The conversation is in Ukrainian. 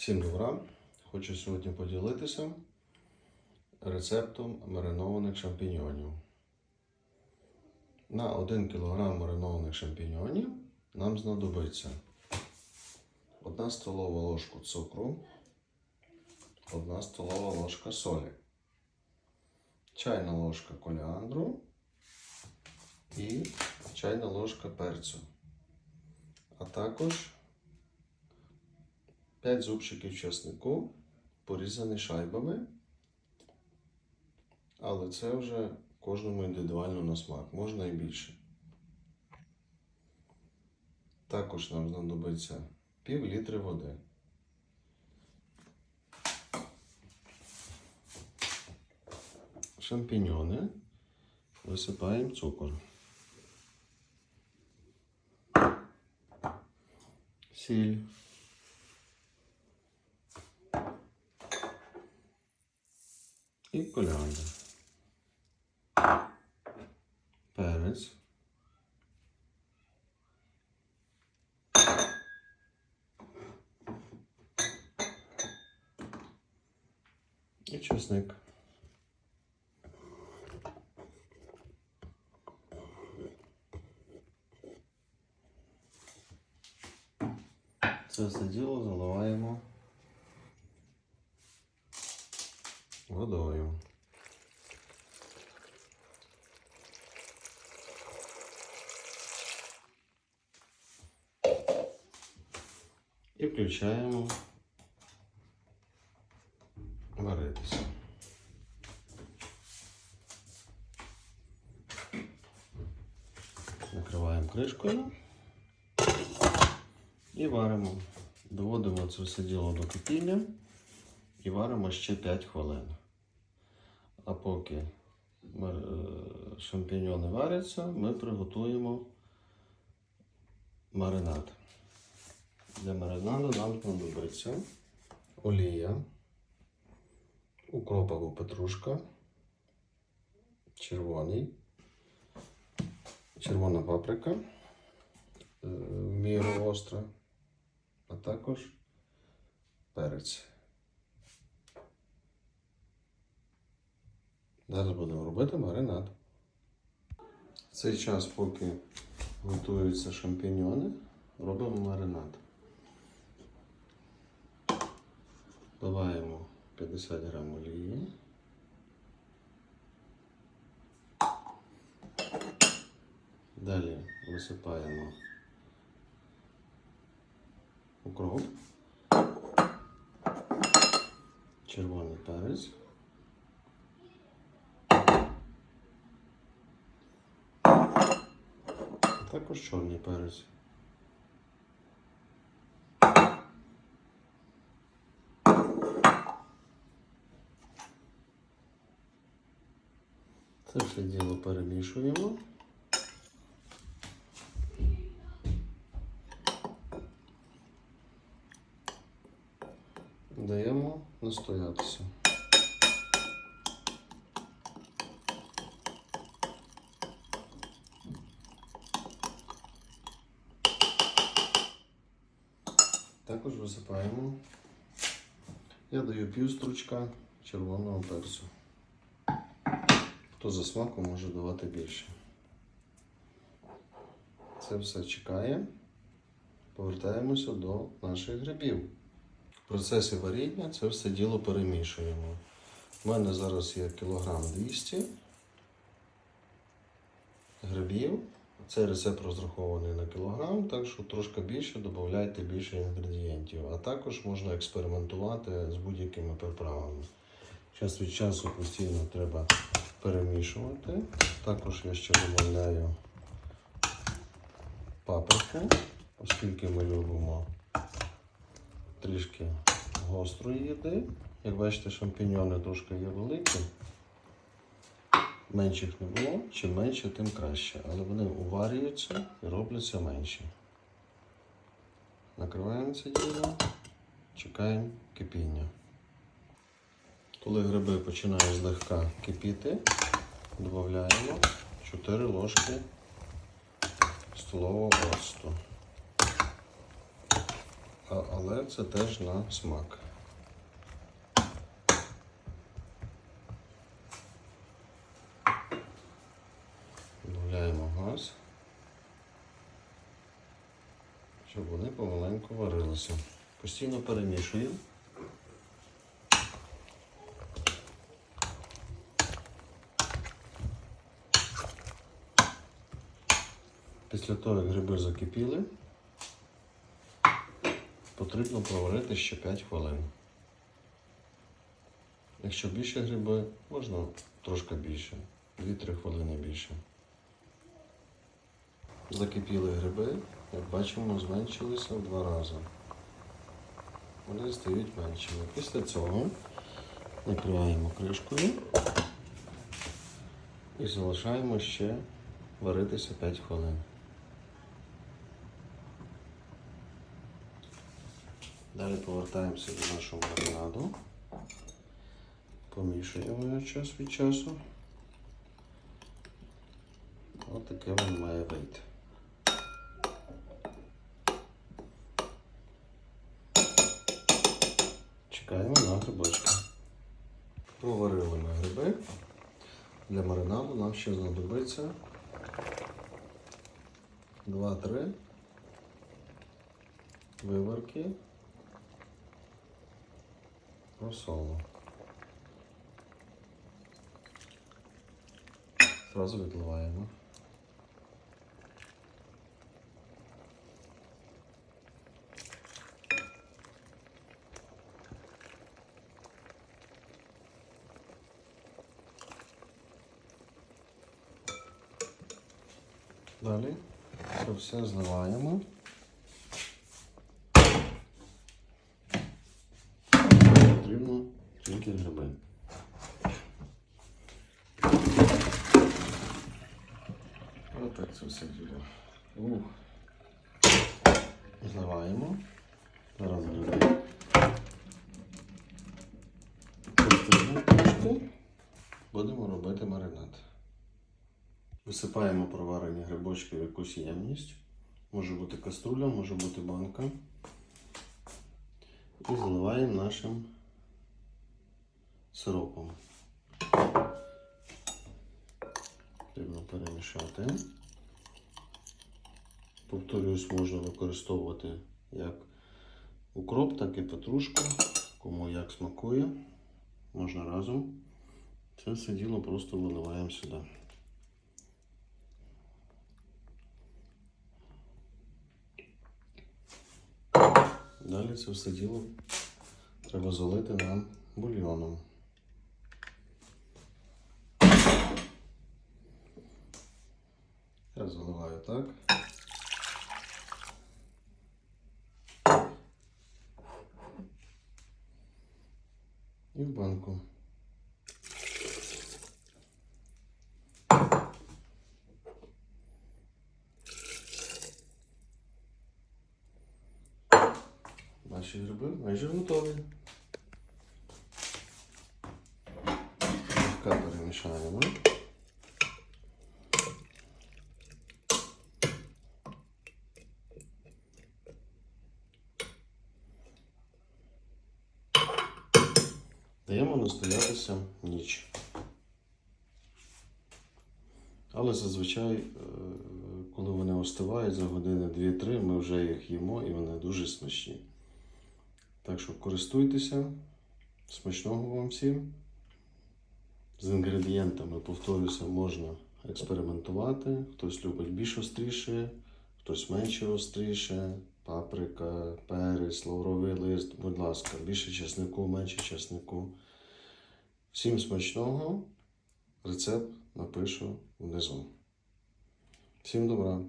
Всім добра! Хочу сьогодні поділитися рецептом маринованих шампіньйонів. На 1 кг маринованих шампіньйонів нам знадобиться 1 столова ложка цукру, 1 столова ложка солі, чайна ложка коліандру і чайна ложка перцю, а також 5 зубчиків чеснику, порізані шайбами. Але це вже кожному індивідуально на смак, можна і більше. Також нам знадобиться пів літри води. Шампіньони висипаємо цукор. Сіль. І коліандр. Перець. І чесник. Це все діло заливаємо водою. І включаємо варитися. Накриваємо кришкою і варимо. Доводимо це все діло до кипіння і варимо ще 5 хвилин. А поки е, шампіньони варяться, ми приготуємо маринад. Для маринаду нам знадобиться олія, укропова петрушка, червоний, червона паприка, е, міру остра, а також перець. Зараз будемо робити маринад. В цей час, поки готуються шампіньони, робимо маринад. Вливаємо 50 грам олії. Далі висипаємо укроп, червоний перець. Також чорний перець. Це все діло перемішуємо. Даємо настоятися. Також висипаємо. Я даю пів стручка червоного перцю. Хто за смаком може давати більше. Це все чекає. Повертаємося до наших грибів. В процесі варіння це все діло перемішуємо. У мене зараз є кілограм 200 грибів. Цей рецепт розрахований на кілограм, так що трошки більше додайте більше інгредієнтів. А також можна експериментувати з будь-якими приправами. Час від часу постійно треба перемішувати. Також я ще додаю паприку, оскільки ми любимо трішки гострої їди. Як бачите, шампіньони трошки є великі. Менших не було, чим менше, тим краще. Але вони уварюються і робляться менші. Накриваємо це діло, чекаємо кипіння. Коли гриби починають злегка кипіти, додаємо 4 ложки столового оцту. але це теж на смак. Додаємо газ, щоб вони помаленьку варилися. Постійно перемішуємо. Після того, як гриби закипіли, потрібно проварити ще 5 хвилин. Якщо більше гриби, можна трошки більше, 2-3 хвилини більше. Закипіли гриби, як бачимо, зменшилися в два рази. Вони стають меншими. Після цього накриваємо кришкою і залишаємо ще варитися 5 хвилин. Далі повертаємося до нашого маринаду. Помішуємо його час від часу. Ось таке він має вийти. Чекаємо на грибочки. Проварили ми гриби. Для маринаду нам ще знадобиться 2-3 виварки розсолу. Зразу відливаємо. Далі це все зливаємо. Потрібно тільки гриби. Отак це все діло. Зливаємо. Зараз гриби. Будемо робити маринад. Висипаємо проварені грибочки в якусь ємність. Може бути каструля, може бути банка. І заливаємо нашим сиропом. Потрібно перемішати. Повторюсь, можна використовувати як укроп, так і петрушку, кому як смакує. Можна разом. Це все діло просто виливаємо сюди. Далі це все діло треба залити нам бульйоном. Я заливаю так. І в банку. Гриби майже готові. Легка перемішаємо. Даємо настоятися ніч. Але зазвичай, е, коли вони остивають за години 2-3, ми вже їх їмо і вони дуже смачні. Так що користуйтеся. Смачного вам всім. З інгредієнтами, повторюся, можна експериментувати. Хтось любить більш остріше, хтось менше остріше. Паприка, перець, лавровий лист, будь ласка, більше чеснику, менше чеснику. Всім смачного. Рецепт напишу внизу. Всім добра!